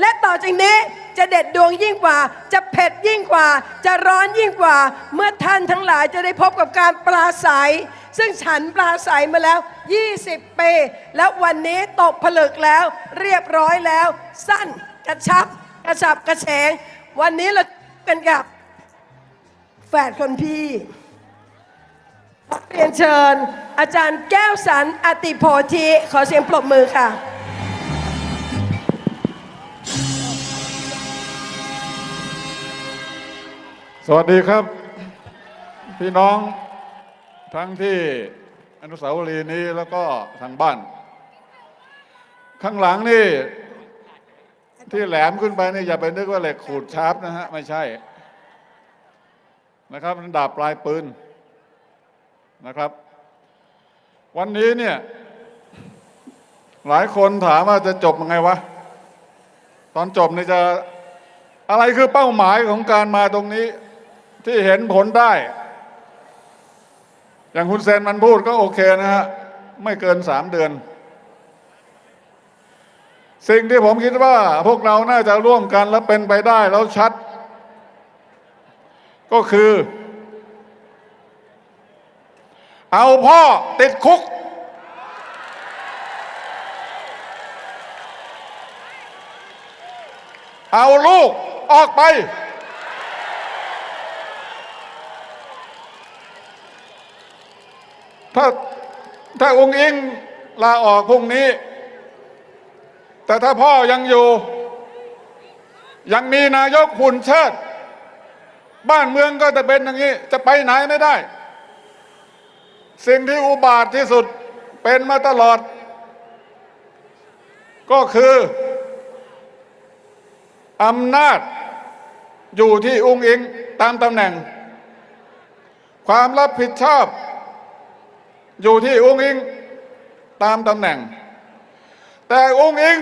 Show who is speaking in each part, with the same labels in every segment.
Speaker 1: และต่อจากนี้จะเด็ดดวงยิ่งกว่า จะเผ็ดยิ่งกว่า จะร้อนยิ่งกว่า เมื่อท่านทั้งหลายจะได้พบกับการปราศัย ซึ่งฉันปราศัยมาแล้ว 20 ปี แล้ววันนี้ตกผลึกแล้ว เรียบร้อยแล้ว สั้นกระชับ กระชับกระแฉง วันนี้เรากันกับแฝดคนพี่เรียนเชิญ อาจารย์แก้วสันอติโพธิขอเสียงปรบมือค่ะ
Speaker 2: สวัสดีครับ พี่น้องทั้งที่อนุสาวรีย์นี้แล้วก็ทางบ้าน ข้างหลังนี่ ที่แหลมขึ้นไปนี่อย่าไปนึกว่าเหล็กขูดชาร์ปนะฮะ ไม่ใช่ นะครับมันดาบปลายปืนนะครับ วันนี้เนี่ย หลายคนถามว่าจะจบยังไงวะ ตอนจบนี่จะอะไรคือเป้าหมายของการมาตรงนี้ ที่เห็นผลได้ อย่างคุณเซนมันพูดก็โอเคนะฮะ ไม่เกินสามเดือน สิ่งที่ผมคิดว่าพวกเราน่าจะร่วมกันและเป็นไปได้แล้วชัด ก็คือ เอาพ่อติดคุกเอาลูกออกไป ถ้าถ้าองค์อิงลาออกพรุ่งนี้ แต่ถ้าพ่อยังอยู่ ยังมีนายกหุ่นเชิด บ้านเมืองก็จะเป็นอย่างนี้ จะไปไหนไม่ได้ สิ่งที่อุบาทที่สุดเป็นมาตลอด ก็คืออำนาจอยู่ที่องค์อิงตามตำแหน่ง ความรับผิดชอบ อยู่ที่องค์อิงตามตำแหน่ง แต่องค์อิง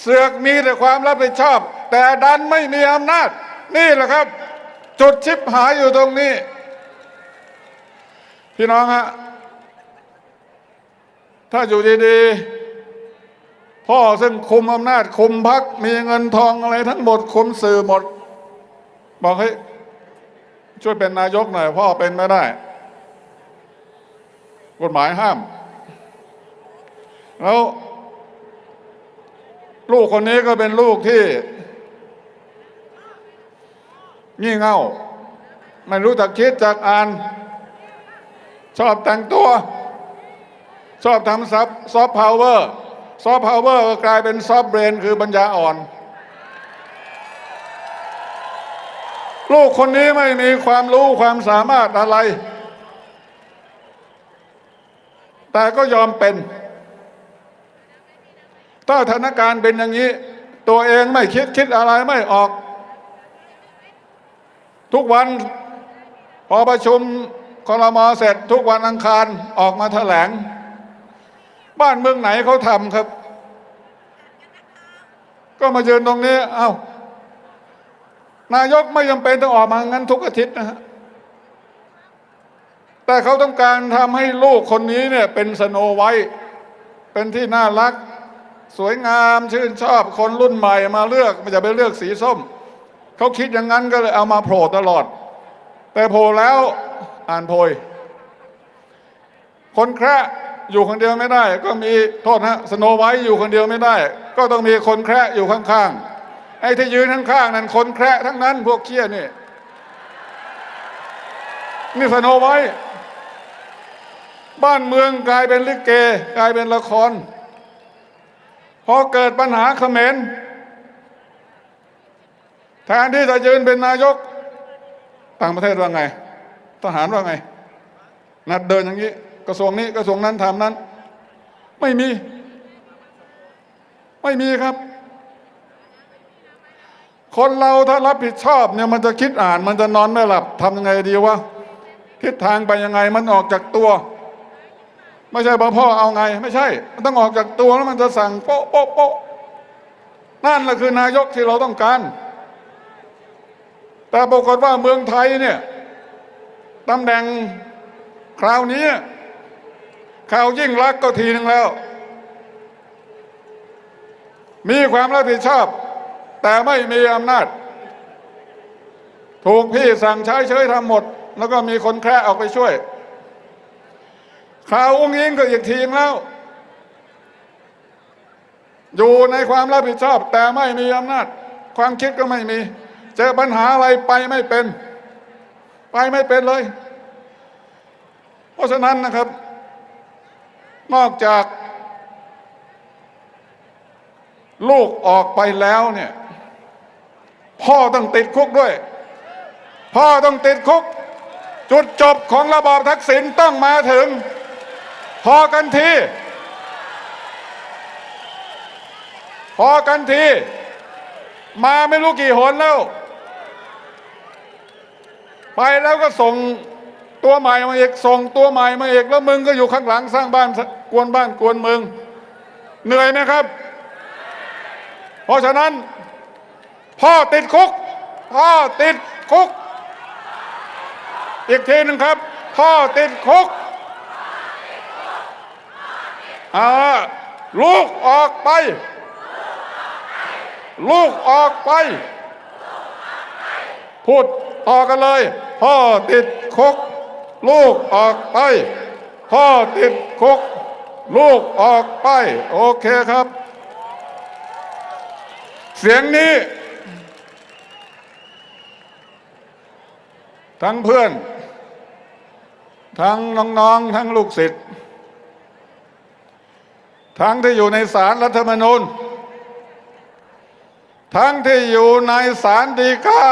Speaker 2: เสือกมีแต่ความรับผิดชอบ แต่ดันไม่มีอำนาจ นี่แหละครับ จุดชิบหายอยู่ตรงนี้ พี่น้องฮะถ้าอยู่ดีๆ พ่อซึ่งคุมอำนาจคุมพัก มีเงินทองอะไรทั้งหมดคุมสื่อหมด บอกให้ยช่วยเป็นนายกหน่อยพ่อเป็นไม่ได้ กฎหมายห้าม แล้ว ลูกคนนี้ก็เป็นลูกที่ งี่เง่า ไม่รู้จักคิดจักอ่าน ชอบแต่งตัว ชอบทำซับซอฟต์พาวเวอร์ซอฟต์พาวเวอร์ก็กลายเป็นซอฟต์เบรนคือปัญญาอ่อนลูกคนนี้ไม่มีความรู้ความสามารถอะไร แต่ก็ยอมเป็น ถ้าสถานการณ์เป็นอย่างนี้ ตัวเองไม่คิดคิดอะไรไม่ออก ทุกวันพอประชุมคอรมอเสร็จทุกวันอังคารออกมาแถลง บ้านเมืองไหนเขาทำครับ ก็มาเยืนตรงนี้ เอา้านายกไม่จำเป็นต้องออกมางั้นทุกอาทิตย์นะฮะ แต่เขาต้องการทำให้ลูกคนนี้เนี่ยเป็นสโนไวท์เป็นที่น่ารัก สวยงามชื่นชอบคนรุ่นใหม่มาเลือกไม่จะไปเลือกสีส้ม เขาคิดอย่างนั้นก็เลยเอามาโผล่ตลอด แต่โผล่แล้วอ่านโพย คนแคระอยู่คนเดียวไม่ได้ ก็มีโทษนะสโนไวท์อยู่คนเดียวไม่ได้ ก็ต้องมีคนแคระอยู่ข้างๆไอ้ที่ยืนข้างๆนั่นคนแคระทั้งนั้นพวกเคี้ยนี่นี่สโนไวท์ บ้านเมืองกลายเป็นลิเก กลายเป็นละคร พอเกิดปัญหาเขมรแทนที่จะยืนเป็นนายก ต่างประเทศว่าไง ทหารว่าไง นัดเดินอย่างนี้ กระทรวงนี้กระทรวงนั้นทำนั้น ไม่มี ไม่มีครับ คนเราถ้ารับผิดชอบเนี่ยมันจะคิดอ่านมันจะนอนไม่หลับทำยังไงดีวะทิศทางไปยังไงมันออกจากตัว ไม่ใช่พ่อเอาไง ไม่ใช่ มันต้องออกจากตัวแล้วมันจะสั่งโป๊ะโป๊ะโป๊ะนั่นแหละคือนายกที่เราต้องการ แต่ปรากฏว่าเมืองไทยเนี่ยตำแหน่งคราวนี้ข่าวยิ่งรักก็ทีหนึ่งแล้ว มีความรับผิดชอบ แต่ไม่มีอำนาจ ถูกพี่สั่งใช้เฉยทำหมด แล้วก็มีคนแคร์ออกไปช่วย ข่าวองค์ยิงก็อีกทีมแล้ว อยู่ในความรับผิดชอบ แต่ไม่มีอำนาจ ความคิดก็ไม่มี เจอปัญหาอะไรไปไม่เป็น ไปไม่เป็นเลย เพราะฉะนั้นนะครับ นอกจาก ลูกออกไปแล้วเนี่ย พ่อต้องติดคุกด้วย พ่อต้องติดคุกจุดจบของระบอบทักษิณต้องมาถึง พอกันที พอกันที มาไม่รู้กี่หนแล้ว ไปแล้วก็ส่งตัวใหม่มาเอกส่งตัวใหม่มาเอกแล้วมึงก็อยู่ข้างหลังสร้างบ้านกวนบ้านกวนเมืองเหนื่อยไหมครับ เพราะฉะนั้น พ่อติดคุก พ่อติดคุก อีกทีหนึ่งครับ พ่อติดคุก อ่าลูกออกไป ลูกออกไป พูดต่อกันเลย พ่อติดคุก ลูกออกไป พ่อติดคุก ลูกออกไป โอเคครับ เสียงนี้ ทั้งเพื่อน ทั้งน้องๆ ทั้งลูกศิษย์ ทั้งที่อยู่ในศาลรัฐธรรมนูญ ทั้งที่อยู่ในศาลฎีกา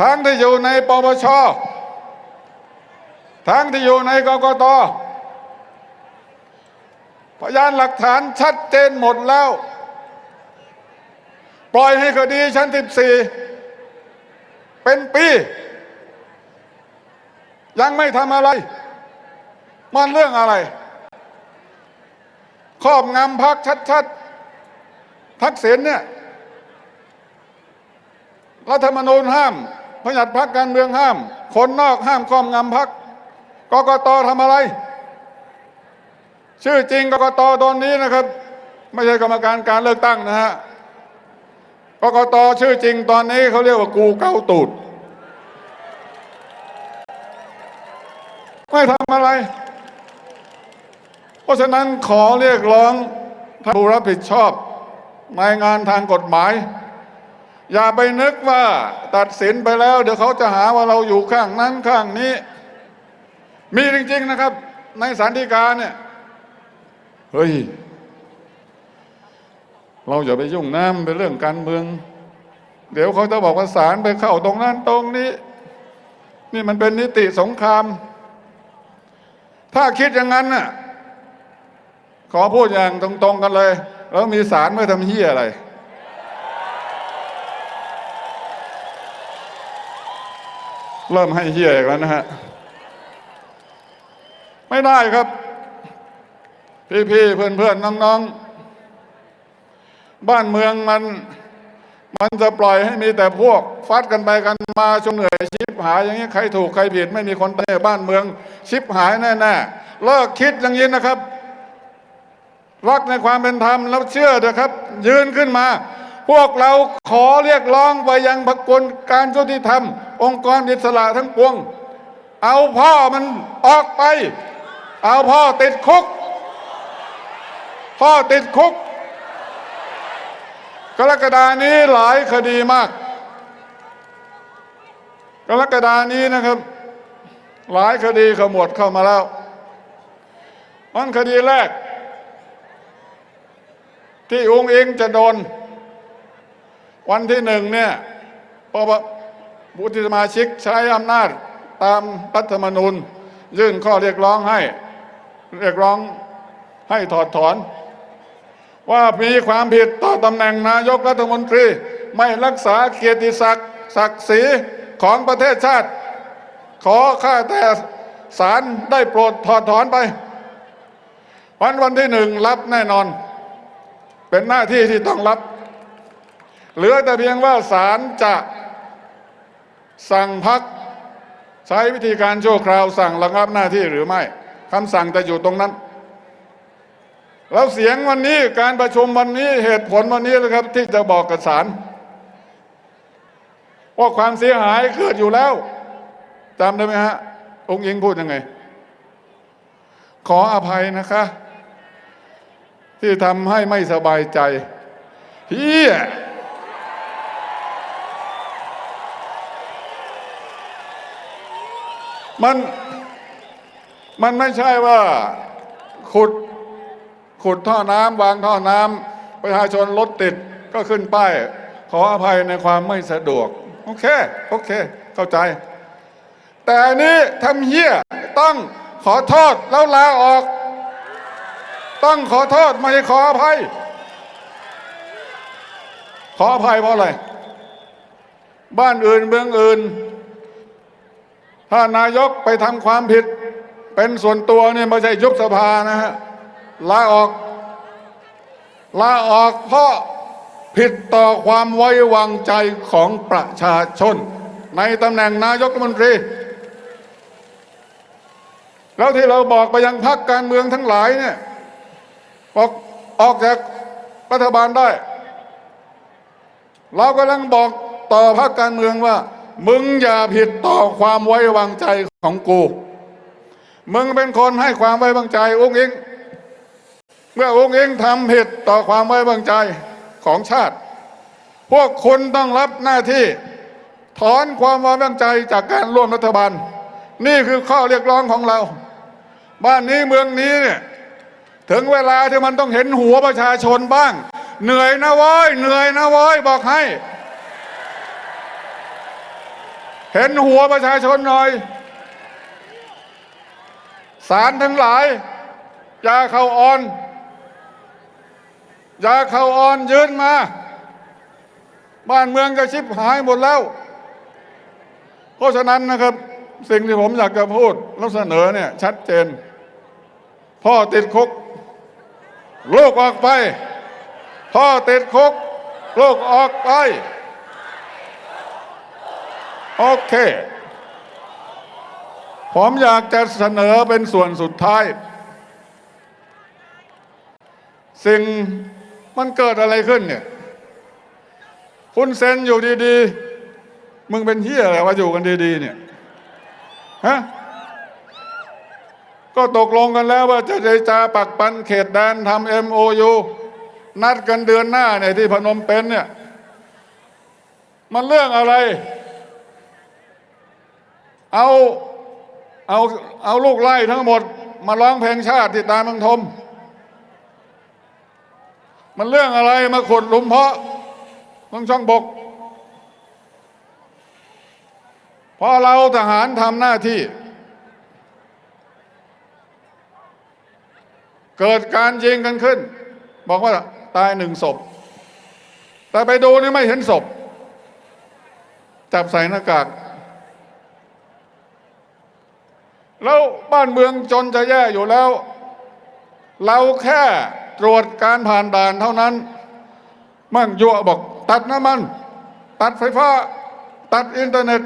Speaker 2: ทั้งที่อยู่ในปปช ทั้งที่อยู่ในกกต พยานหลักฐานชัดเจนหมดแล้ว ปล่อยให้คดีชั้น14เป็นปี ยังไม่ทำอะไร มันเรื่องอะไร ครอบงำพักชัดๆ ทักษิณเนี่ย รัฐธรรมนูญห้ามพยัดพักการเมืองห้าม คนนอกห้ามครอบงำพักกกตทำอะไร ชื่อจริงกกตตอนนี้นะครับ ไม่ใช่กรรมการการเลือกตั้งนะฮะกกตชื่อจริงตอนนี้เขาเรียกว่ากูเก้าตูดไม่ทำอะไร เพราะฉะนั้นขอเรียกร้องท่านผู้รับผิดชอบในงานทางกฎหมาย อย่าไปนึกว่าตัดสินไปแล้ว เดี๋ยวเขาจะหาว่าเราอยู่ข้างนั้นข้างนี้ มีจริง ๆนะครับ ในสารดีกาเนี่ยเฮ้ยเราอย่าไปยุ่งน้ำเป็นเรื่องการเมือง เดี๋ยวเขาจะบอกว่าศาลไปเข้าตรงนั้นตรงนี้ นี่มันเป็นนิติสงคราม ถ้าคิดอย่างนั้นน่ะ ขอพูดอย่างตรง ๆกันเลย แล้วมีศาลเมื่อทำเฮี้ยอะไร เริ่มให้เฮี้ยอีกแล้วนะฮะ ไม่ได้ครับ พี่ๆเพื่อนๆน้องๆ บ้านเมืองมัน มันจะปล่อยให้มีแต่พวก ฟัดกันไปกันมาจนเหนื่อยชิบหายอย่างนี้ใครถูกใครผิดไม่มีคนเต้บ้านเมือง ชิบหายแน่ๆเลิกคิดอย่างนี้นะครับ รักในความเป็นธรรมแล้วเชื่อเถอะครับ ยืนขึ้นมา พวกเราขอเรียกร้องไปยังพรรคกลการยุติธรรม องค์กรอิสระทั้งปวง เอาพ่อมันออกไป เอาพ่อติดคุก พ่อติดคุก กรกฎานี้หลายคดีมาก กรกฎานี้นะครับ หลายคดีขมวดเข้ามาแล้วมันคดีแรก ที่องค์เองจะโดน วันที่หนึ่งเนี่ยปปบุติสมาชิกใช้อำนาจตามรัฐธรรมนูญ ยื่นข้อเรียกร้องให้ เรียกร้องให้ถอดถอน ว่ามีความผิดต่อตำแหน่งนายกรัฐมนตรีไม่รักษาเกียรติศักดิ์ศักดิ์ศรีของประเทศชาติ ขอข้าแต่ศาลได้โปรดถอดถอนไป วันวันที่หนึ่งรับแน่นอน เป็นหน้าที่ที่ต้องรับ เหลือแต่เพียงว่าศาลจะสั่งพักใช้วิธีการชั่วคราวสั่งระงับหน้าที่หรือไม่คำสั่งจะอยู่ตรงนั้น แล้วเสียงวันนี้การประชุมวันนี้เหตุผลวันนี้นะครับ ที่จะบอกกับศาลว่าความเสียหายเกิดอยู่แล้วจำได้ไหมฮะองค์ยิงพูดยังไง ขออภัยนะคะ ที่ทำให้ไม่สบายใจเฮียมันมันไม่ใช่ว่าขุดขุดท่อน้ำวางท่อน้ำประชาชนรถติดก็ขึ้นป้าย ขออภัยในความไม่สะดวก โอเค โอเค เข้าใจ แต่นนี้ทำเหี้ยต้องขอโทษแล้วลาออก ต้องขอโทษไม่ขออภัย ขออภัยเพราะอะไร บ้านอื่นเมืองอื่น ถ้านายกไปทำความผิด เป็นส่วนตัวเนี่ยไม่ใช่ยุบสภานะฮะลาออกลาออกเพราะผิดต่อความไว้วางใจของประชาชน ในตำแหน่งนายกรัฐมนตรี แล้วที่เราบอกไปยังพรรคการเมืองทั้งหลายเนี่ย บอกออกจากรัฐบาลได้ เรากำลังบอกต่อพรรคการเมืองว่า มึงอย่าผิดต่อความไว้วางใจของกู มึงเป็นคนให้ความไว้วางใจองค์เองเมื่อองค์เองทำผิดต่อความไว้วางใจของชาติ พวกคุณต้องรับหน้าที่ถอนความไว้วางใจจากการร่วมรัฐบาล นี่คือข้อเรียกร้องของเรา บ้านนี้เมืองนี้เนี่ย ถึงเวลาที่มันต้องเห็นหัวประชาชนบ้าง เหนื่อยนะว้อยเหนื่อยนะว้อยบอกให้ เห็นหัวประชาชนหน่อยสารทั้งหลายยาเขาอ่อนยาเขาอ่อนยืนมา บ้านเมืองจะชิบหายหมดแล้ว เพราะฉะนั้นนะครับสิ่งที่ผมอยากจะพูดแล้วเสนอเนี่ยชัดเจน พ่อติดคุก ลูกออกไป พ่อติดคุก ลูกออกไป โอเค ผมอยากจะเสนอเป็นส่วนสุดท้าย สิ่งมันเกิดอะไรขึ้นเนี่ย คุณเซนอยู่ดี ๆ มึงเป็นเฮียอะไรว่าอยู่กันดี ๆ เนี่ย ฮะ ก็ตกลงกันแล้วว่าจะเจรจาปักปันเขตแดนทำเอ็มโอยูนัดกันเดือนหน้าเนี่ยที่พนมเปญเนี่ยมันเรื่องอะไร เอาเอาเอาลูกไล่ทั้งหมด มาร้องเพลงชาติที่ตาเมังทม มันเรื่องอะไรมาขุดหลุมเพาะตรงช่องบกพอเราทหารทำหน้าที่ เกิดการยิงกันขึ้น บอกว่าตายหนึ่งศพ แต่ไปดูนี่ไม่เห็นศพ จับใส่หน้ากากแล้วบ้านเมืองจนจะแย่อยู่แล้ว เราแค่ตรวจการผ่านด่านเท่านั้น มั่งยั่วบอก ตัดน้ำมัน ตัดไฟฟ้า ตัดอินเทอร์เน็ต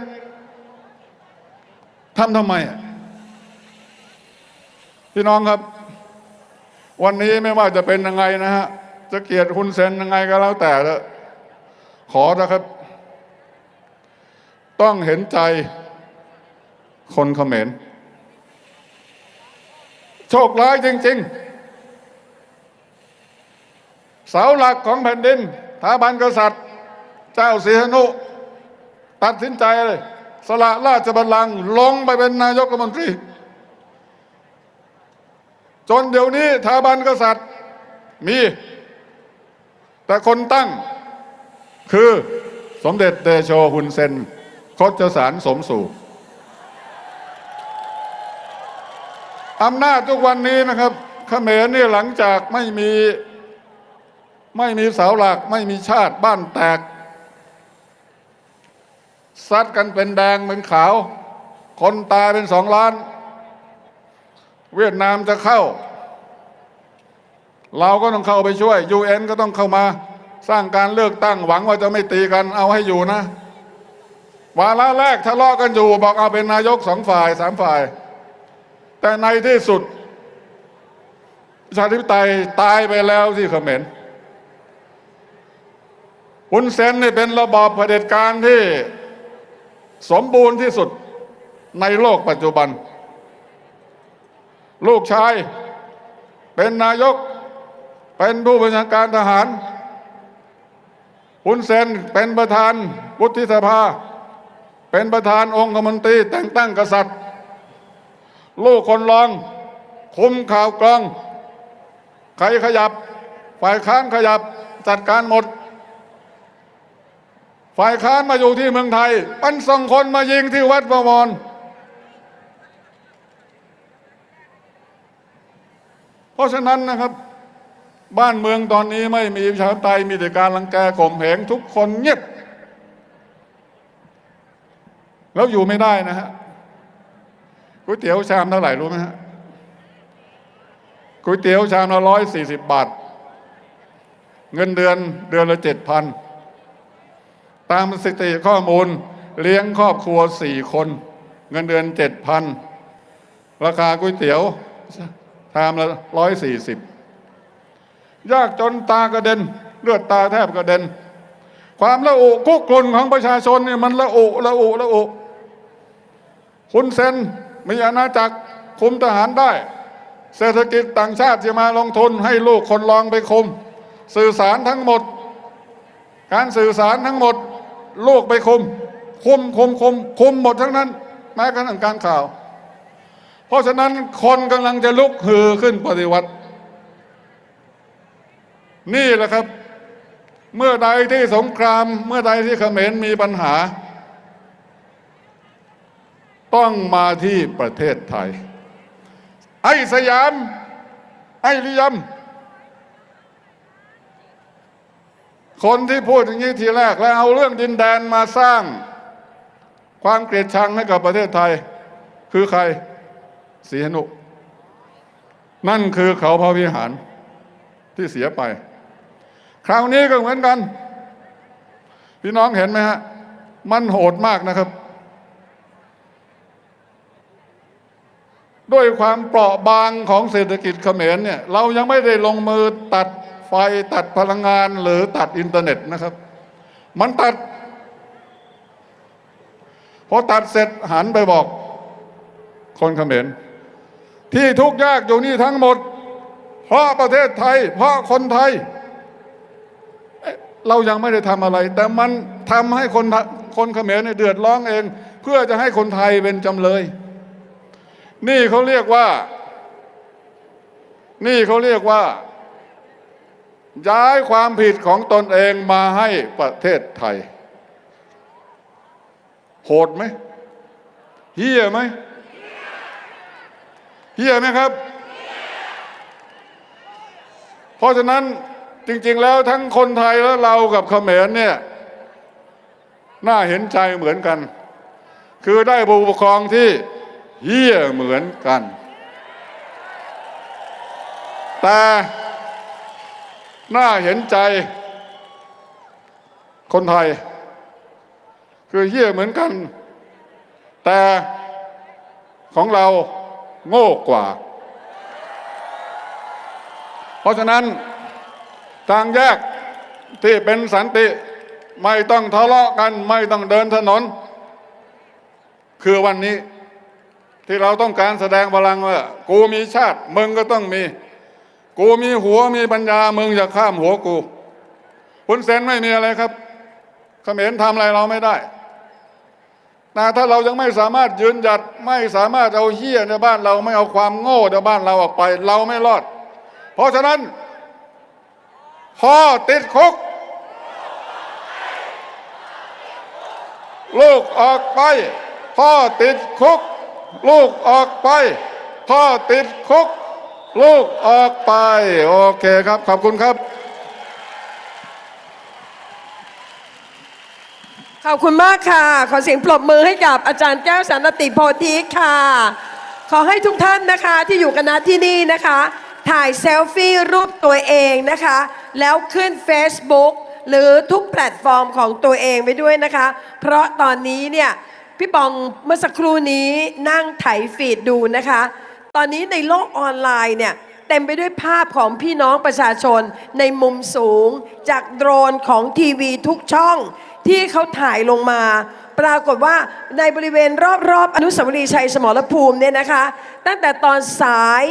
Speaker 2: ทำทำไม พี่น้องครับ วันนี้ไม่ว่าจะเป็นยังไงนะฮะ จะเกลียดคุณเซนยังไงก็แล้วแต่เถอะขอนะครับ ต้องเห็นใจคนเขมรโชคร้ายจริง ๆ เสาหลักของแผ่นดินสถาบันกษัตริย์ เจ้าสีหนุ ตัดสินใจเลย สละราชบัลลังก์ลงไปเป็นนายกรัฐมนตรี จนเดี๋ยวนี้สถาบันกษัตริย์มี แต่คนตั้งคือสมเด็จเตโชหุนเซนโคจสารสมสู่อำนาจทุกวันนี้นะครับเขมรนี่หลังจากไม่มีไม่มีเสาหลักไม่มีชาติบ้านแตก ซัดกันเป็นแดงเป็นขาว คนตายเป็นสองล้าน เวียดนามจะเข้า เราก็ต้องเข้าไปช่วย UN ก็ต้องเข้ามาสร้างการเลือกตั้งหวังว่าจะไม่ตีกันเอาให้อยู่นะ วาระแรกทะเลาะกันอยู่บอกเอาเป็นนายกสองฝ่ายสามฝ่าย แต่ในที่สุดประชาธิปไตยตายไปแล้วที่เขมรหุนเซนนี่เป็นระบอบเผด็จการที่สมบูรณ์ที่สุดในโลกปัจจุบัน ลูกชาย เป็นนายก เป็นผู้บัญชาการทหารหุนเซนเป็นประธานวุฒิสภา เป็นประธานองคมนตรีแต่งตั้งกษัตริย์ ลูกคนรอง คุมข่าวกรอง ใครขยับ ฝ่ายค้านขยับจัดการหมด ฝ่ายค้านมาอยู่ที่เมืองไทย ปันส่งคนมายิงที่วัดประวร เพราะฉะนั้นนะครับ บ้านเมืองตอนนี้ไม่มีประชาธิปไตยมีแต่การลังแกข่มเหงทุกคนเงียบแล้วอยู่ไม่ได้นะฮะก๋วยเตี๋ยวชามเท่าไหร่รู้ไหมฮะก๋วยเตี๋ยวชามละร้อยสี่สิบบาท เงินเดือนเดือนละเจ็ดพันตามสติข้อมูลเลี้ยงครอบครัวสี่คน เงินเดือนเจ็ดพันราคาก๋วยเตี๋ยว ชามละร้อยสี่สิบยากจนตากระเด็น เลือดตาแทบกระเด็น ความละอุคุกลนของประชาชนเนี่ยมันละอุละอุละอุคุณเซนมีอาณาจักรคุมทหารได้ เศรษฐกิจต่างชาติจะมาลงทุนให้ลูกคนรองไปคุม สื่อสารทั้งหมด การสื่อสารทั้งหมด ลูกไปคุม คุมคุมคุมคุมหมดทั้งนั้น แม้กระทั่งการข่าว เพราะฉะนั้นคนกำลังจะลุกฮือขึ้นปฏิวัติ นี่แหละครับ เมื่อใดที่สงคราม เมื่อใดที่เขมรมีปัญหา ต้องมาที่ประเทศไทย ไอ้สยาม ไอ้ลิยมคนที่พูดอย่างนี้ทีแรก แล้วเอาเรื่องดินแดนมาสร้าง ความเกลียดชังให้กับประเทศไทย คือใคร ศรีหนุ นั่นคือเขาพระวิหารที่เสียไป คราวนี้ก็เหมือนกัน พี่น้องเห็นไหมฮะ มันโหดมากนะครับ ด้วยความเปราะบางของเศรษฐกิจเขมรเนี่ย เรายังไม่ได้ลงมือตัดไฟตัดพลังงานหรือตัดอินเทอร์เน็ตนะครับ มันตัดพอตัดเสร็จหันไปบอกคนเขมร ที่ทุกข์ยากอยู่นี่ทั้งหมด เพราะประเทศไทย เพราะคนไทย เรายังไม่ได้ทำอะไร แต่มันทำให้คนคนเขมรเนี่ยเดือดร้อนเอง เพื่อจะให้คนไทยเป็นจำเลย นี่เขาเรียกว่า นี่เขาเรียกว่า ย้ายความผิดของตนเองมาให้ประเทศไทย โหดไหมเฮี้ยไหม เฮี้ยไหมครับ เพราะฉะนั้นจริง ๆ แล้วทั้งคนไทยและเรากับเขมรเนี่ยน่าเห็นใจเหมือนกัน คือได้ผู้ปกครองที่เหี้ยเหมือนกัน แต่น่าเห็นใจ คนไทย คือเหี้ยเหมือนกัน แต่ของเรา โง่กว่า เพราะฉะนั้นทางแยกที่เป็นสันติไม่ต้องทะเลาะกันไม่ต้องเดินถนน คือวันนี้ที่เราต้องการแสดงพลังว่ากูมีชาติมึงก็ต้องมี กูมีหัวมีปัญญามึงอย่าข้ามหัวกูคุณเซนไม่มีอะไรครับเขมรทำอะไรเราไม่ได้ นะถ้าเรายังไม่สามารถยืนหยัดไม่สามารถเอาเฮี้ยในบ้านเราไม่เอาความโง่ในบ้านเราออกไป เราไม่รอด เพราะฉะนั้น พ่อติดคุก ลูกออกไป พ่อติดคุก ลูกออกไป พ่อติดคุก ลูกออกไป โอเคครับ ขอบคุณครับ
Speaker 1: ขอบคุณมากค่ะ ขอเสียงปรบมือให้กับอาจารย์แก้วสันติโพธิค่ะ ขอให้ทุกท่านนะคะที่อยู่กันณที่นี่นะคะ ถ่ายเซลฟี่รูปตัวเองนะคะ แล้วขึ้น Facebook หรือทุกแพลตฟอร์มของตัวเองไปด้วยนะคะ เพราะตอนนี้เนี่ยพี่ปองเมื่อสักครู่นี้นั่งไถฟีดดูนะคะ ตอนนี้ในโลกออนไลน์เนี่ยเต็มไปด้วยภาพของพี่น้องประชาชนในมุมสูง จากโดรนของทีวีทุกช่อง ที่เขาถ่ายลงมา ปรากฏว่าในบริเวณรอบๆ อนุสาวรีย์ชัยสมรภูมิเนี่ยนะคะ ตั้งแต่ตอนสาย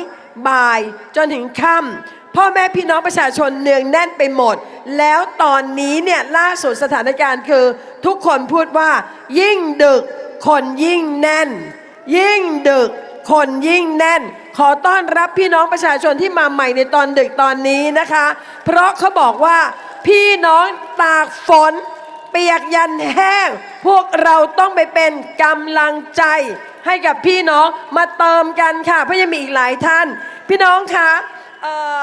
Speaker 1: บ่ายจนถึงค่ำพ่อแม่พี่น้องประชาชนเนืองแน่นไปหมด แล้วตอนนี้เนี่ยล่าสุดสถานการณ์คือ ทุกคนพูดว่า ยิ่งดึกคนยิ่งแน่น ยิ่งดึกคนยิ่งแน่น ขอต้อนรับพี่น้องประชาชนที่มาใหม่ในตอนดึกตอนนี้นะคะ เพราะเขาบอกว่าพี่น้องตากฝน ปียกยันแห้ง พวกเราต้องไปเป็นกำลังใจ ให้กับพี่น้องมาเติมกันค่ะเพราะยังมีอีกหลายท่าน พี่น้องคะเอ่อ